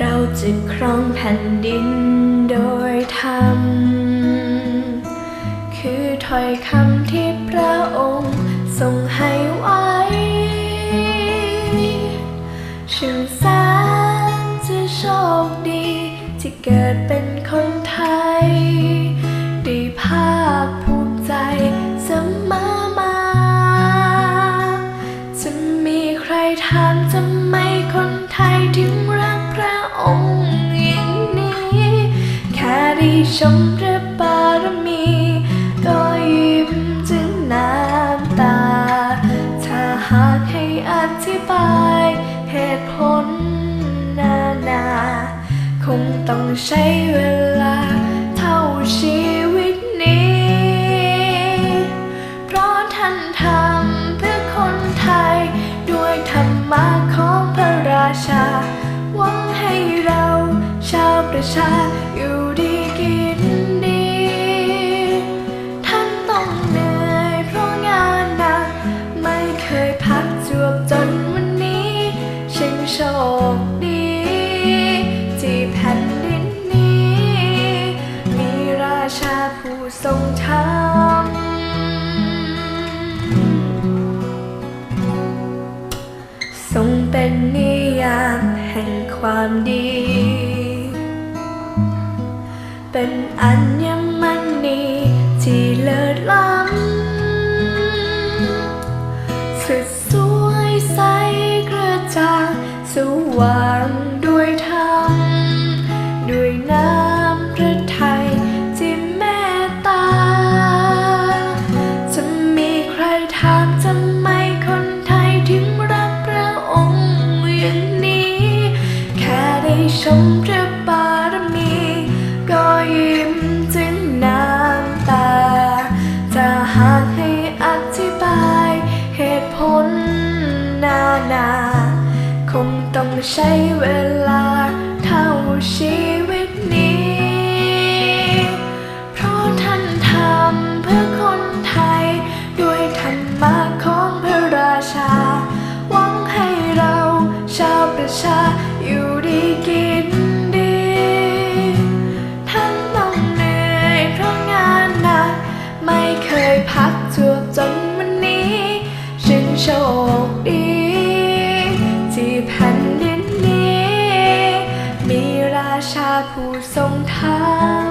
เราจะครองแผ่นดินโดยธรรม คือถ้อยคำที่พระองค์ทรงให้ไว้ช่างแสนจะโชคดีที่เกิดเป็น ได้ชมพระบารมี ก็ยิ้มจนน้ำตา ถ้าหากให้อธิบายเหตุผลนานา คงต้องใช้เวลาเท่าชีวิตนี้ เพราะท่านทำเพื่อคนไทย ด้วยธรรมะของพระราชา หวังให้เราชาวประชา กจวบจนวันนี้ช่างโชคดี ที่แผ่นดินนี้ มีราชาผู้ทรงธรรมทรงเป็นนิยามแห่งความดี เป็นอัญม สว่างด้วยธรรมด้วยน้ำพระทัยที่เมตตา จะมีใครถามทำไมคนไทยถึงรักพระองค์อย่างนี้ แค่ได้ชม ต้องใช้เวลาเท่า ผู้ทรงทา